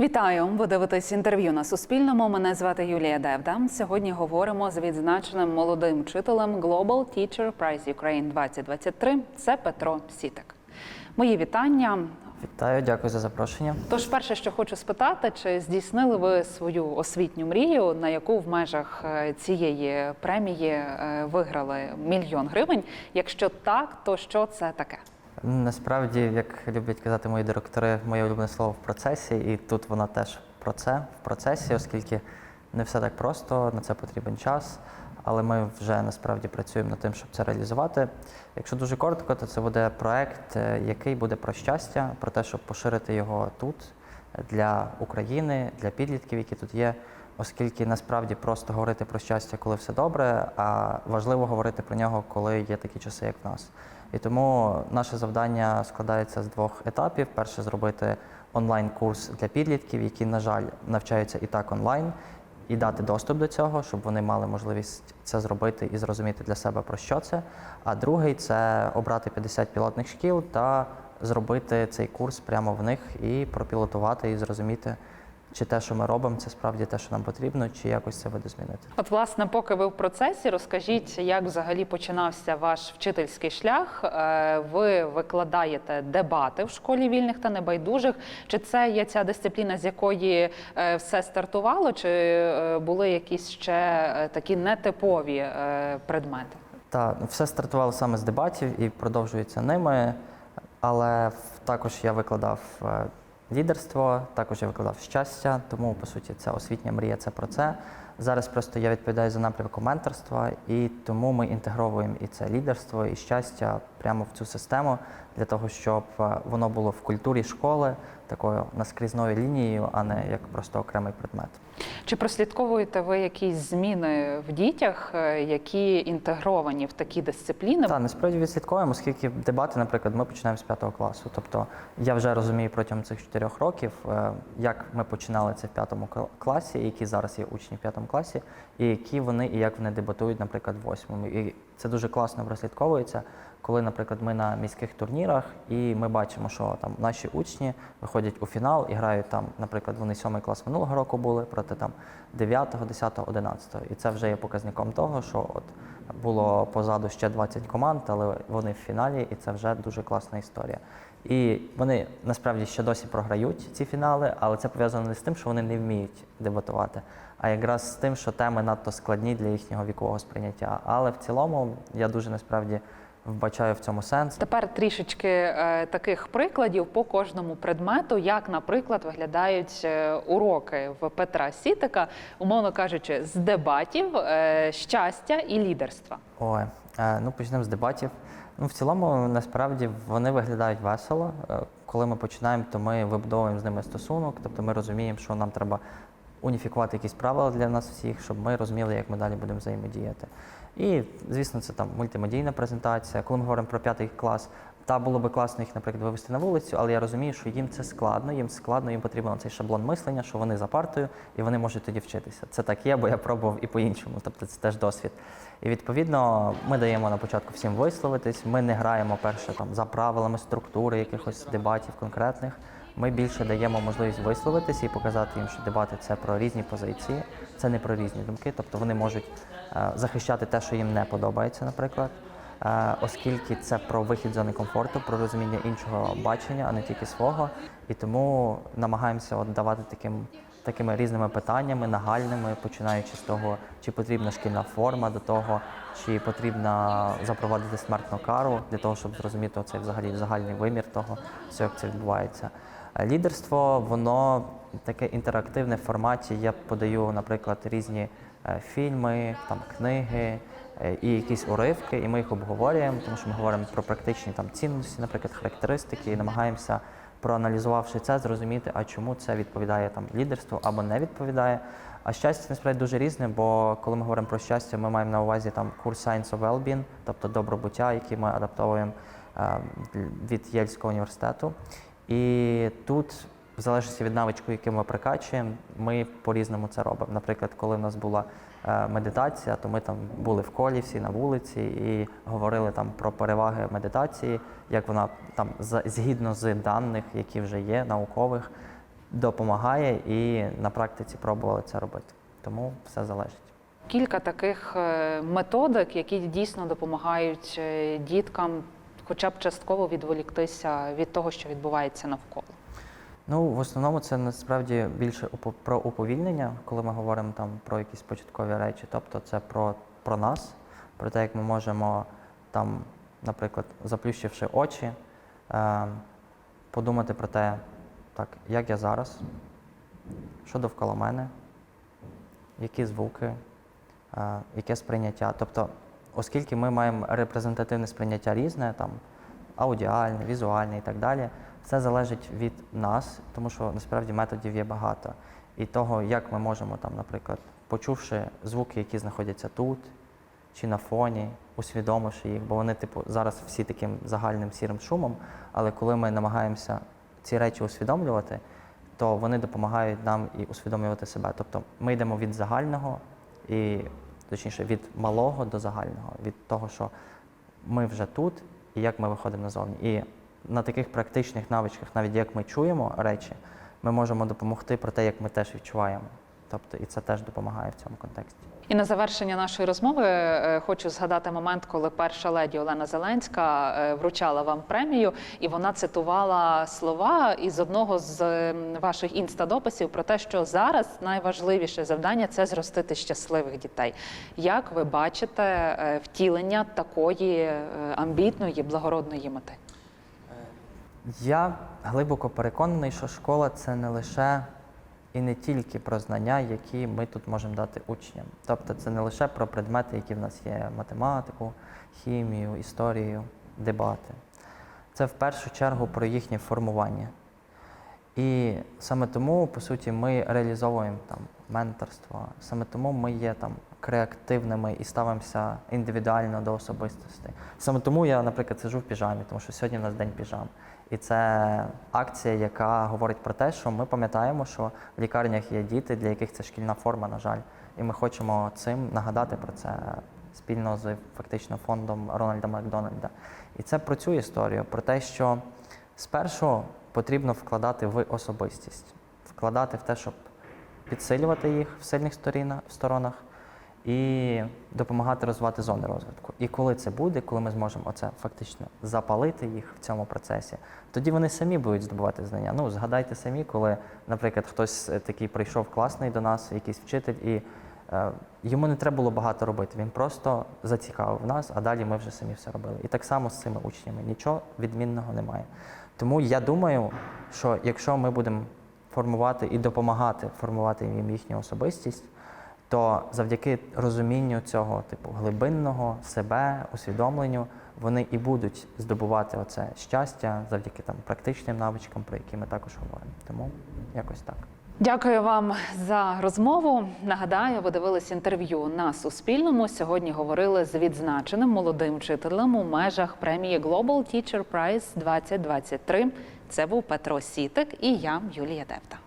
Вітаю! Ви дивитесь інтерв'ю на Суспільному. Мене звати Юлія Девда. Сьогодні говоримо з відзначеним молодим вчителем Global Teacher Prize Ukraine 2023. Це Петро Сітик. Мої вітання. Вітаю, дякую за запрошення. Тож, перше, що хочу спитати, чи здійснили ви свою освітню мрію, на яку в межах е, цієї премії е, виграли мільйон гривень? Якщо так, то що це таке? Насправді, як люблять казати мої директори, моє улюблене слово в процесі, і тут вона теж про це в процесі, оскільки не все так просто, на це потрібен час. Але ми вже насправді працюємо над тим, щоб це реалізувати. Якщо дуже коротко, то це буде проект, е, який буде про щастя, про те, щоб поширити його тут для України, для підлітків, які тут є. Оскільки насправді просто говорити про щастя, коли все добре, а важливо говорити про нього, коли є такі часи, як в нас. І тому наше завдання складається з двох етапів: перше зробити онлайн-курс для підлітків, які, на жаль, навчаються і так онлайн, і дати доступ до цього, щоб вони мали можливість це зробити і зрозуміти для себе про що це. А другий це обрати 50 пілотних шкіл та зробити цей курс прямо в них і пропілотувати і зрозуміти. Чи те, що ми робимо, це справді те, що нам потрібно, чи якось це видозмінити. От, власне, поки ви в процесі, розкажіть, як взагалі починався ваш вчительський шлях. Е, Ви викладаєте дебати в школі вільних та небайдужих. Чи це є ця дисципліна, з якої е, все стартувало, чи е, були якісь ще такі нетипові предмети? Та все стартувало саме з дебатів і продовжується ними. Але також я викладав лідерство, також я викладав щастя, тому по суті ця освітня мрія це про це. Зараз просто я відповідаю за напрямку менторства, і тому ми інтегровуємо і це лідерство, і щастя прямо в цю систему для того, щоб е, воно було в культурі школи такою наскрізною лінією, а не як просто окремий предмет. Чи прослідковуєте ви якісь зміни в дітях, е, які інтегровані в такі дисципліни? Так, насправді відслідковуємо, оскільки дебати, наприклад, ми починаємо з п'ятого класу. Тобто я вже розумію протягом цих чотирьох років, е, як ми починали це в п'ятому класі, які зараз є учні в п'ятому класі, і які вони і як вони дебатують, наприклад, в восьмому. І це дуже класно прослідковується, коли, наприклад, ми на міських турнірах, і ми бачимо, що там наші учні виходять у фінал і грають там, наприклад, вони сьомий клас минулого року були проти там 9, 10, 11. І це вже є показником того, що от було позаду ще 20 команд, але вони в фіналі, і це вже дуже класна історія. І вони насправді ще досі програють ці фінали, але це пов'язано не з тим, що вони не вміють дебатувати, а якраз з тим, що теми надто складні для їхнього вікового сприйняття. Але в цілому я дуже насправді вбачаю в цьому сенс. Тепер трішечки е, таких прикладів по кожному предмету, як, наприклад, виглядають е, уроки в Петра Сітика, умовно кажучи, з дебатів, е, щастя і лідерства. Ой, е, ну почнемо з дебатів. Ну, в цілому, насправді, вони виглядають весело. Е, Коли ми починаємо, то ми вибудовуємо з ними стосунок, тобто ми розуміємо, що нам треба уніфікувати якісь правила для нас всіх, щоб ми розуміли, як ми далі будемо взаємодіяти. І, звісно, це там мультимедійна презентація. Коли ми говоримо про п'ятий клас, та було би класно їх, наприклад, вивести на вулицю, але я розумію, що їм це складно, їм складно, їм потрібен цей шаблон мислення, що вони за партою і вони можуть тоді вчитися. Це так є, бо я пробував і по-іншому, тобто це теж досвід. І відповідно ми даємо на початку всім висловитись. Ми не граємо перше там за правилами структури якихось дебатів конкретних. Ми більше даємо можливість висловитися і показати їм, що дебати це про різні позиції, це не про різні думки. Тобто вони можуть е, захищати те, що їм не подобається, наприклад. Е, оскільки це про вихід з зони комфорту, про розуміння іншого бачення, а не тільки свого. І тому намагаємося от давати таким, такими різними питаннями, нагальними, починаючи з того, чи потрібна шкільна форма до того, чи потрібно запровадити смертну кару для того, щоб зрозуміти оцей взагалі загальний вимір того, все, як це відбувається. Лідерство, воно таке інтерактивне в форматі. Я подаю, наприклад, різні е, фільми, там книги е, і якісь уривки, і ми їх обговорюємо, тому що ми говоримо про практичні там цінності, наприклад, характеристики, і намагаємося, проаналізувавши це, зрозуміти, а чому це відповідає там лідерству або не відповідає. А щастя насправді дуже різне, бо коли ми говоримо про щастя, ми маємо на увазі там курс Science of Wellbeing, тобто добробуття, який ми адаптовуємо е, від Єльського університету. І тут, в залежності від навичку, яку ми прикачуємо, ми по-різному це робимо. Наприклад, коли в нас була е, медитація, то ми там були в колі всі на вулиці і говорили там про переваги медитації, як вона там згідно з даних, які вже є, наукових, допомагає і на практиці пробували це робити. Тому все залежить. Кілька таких е, методик, які дійсно допомагають е, діткам, хоча б частково відволіктися від того, що відбувається навколо. Ну, в основному це насправді більше про уповільнення, коли ми говоримо там про якісь початкові речі. Тобто це про, про нас, про те, як ми можемо там, наприклад, заплющивши очі, е, подумати про те, так, як я зараз, що довкола мене, які звуки, е, яке сприйняття. Тобто, оскільки ми маємо репрезентативне сприйняття різне, там аудіальне, візуальне і так далі, все залежить від нас, тому що насправді методів є багато. І того, як ми можемо, там, наприклад, почувши звуки, які знаходяться тут чи на фоні, усвідомивши їх, бо вони, типу, зараз всі таким загальним сірим шумом, але коли ми намагаємося ці речі усвідомлювати, то вони допомагають нам і усвідомлювати себе. Тобто ми йдемо від загального і точніше від малого до загального, від того, що ми вже тут і як ми виходимо назовні. І на таких практичних навичках, навіть як ми чуємо речі, ми можемо допомогти про те, як ми теж відчуваємо. Тобто, і це теж допомагає в цьому контексті. І на завершення нашої розмови е, хочу згадати момент, коли перша леді Олена Зеленська е, вручала вам премію, і вона цитувала слова із одного з ваших інстадописів про те, що зараз найважливіше завдання це зростити щасливих дітей. Як ви бачите е, втілення такої амбітної, благородної мети? Я глибоко переконаний, що школа це не лише і не тільки про знання, які ми тут можемо дати учням. Тобто це не лише про предмети, які в нас є математику, хімію, історію, дебати. Це в першу чергу про їхнє формування. І саме тому, по суті, ми реалізовуємо там менторство, саме тому ми є там креативними і ставимося індивідуально до особистості. Саме тому я, наприклад, сижу в піжамі, тому що сьогодні в нас день піжам. І це акція, яка говорить про те, що ми пам'ятаємо, що в лікарнях є діти, для яких це шкільна форма, на жаль. І ми хочемо цим нагадати про це спільно з фактично фондом Рональда Макдональда. І це про цю історію, про те, що спершу потрібно вкладати в особистість, вкладати в те, щоб підсилювати їх в сильних сторінах, сторонах і допомагати розвивати зони розвитку. І коли це буде, коли ми зможемо оце фактично запалити їх в цьому процесі, тоді вони самі будуть здобувати знання. Ну, згадайте самі, коли, наприклад, хтось е, такий прийшов класний до нас, якийсь вчитель, і е, йому не треба було багато робити. Він просто зацікавив нас, а далі ми вже самі все робили. І так само з цими учнями нічого відмінного немає. Тому я думаю, що якщо ми будемо формувати і допомагати формувати їм їхню особистість, то завдяки розумінню цього типу глибинного себе, усвідомленню, вони і будуть здобувати оце щастя завдяки там практичним навичкам, про які ми також говоримо. Тому якось так. Дякую вам за розмову. Нагадаю, ви дивились інтерв'ю на Суспільному. Сьогодні говорили з відзначеним молодим вчителем у межах премії Global Teacher Prize 2023. Це був Петро Сітик і я, Юлія Девта.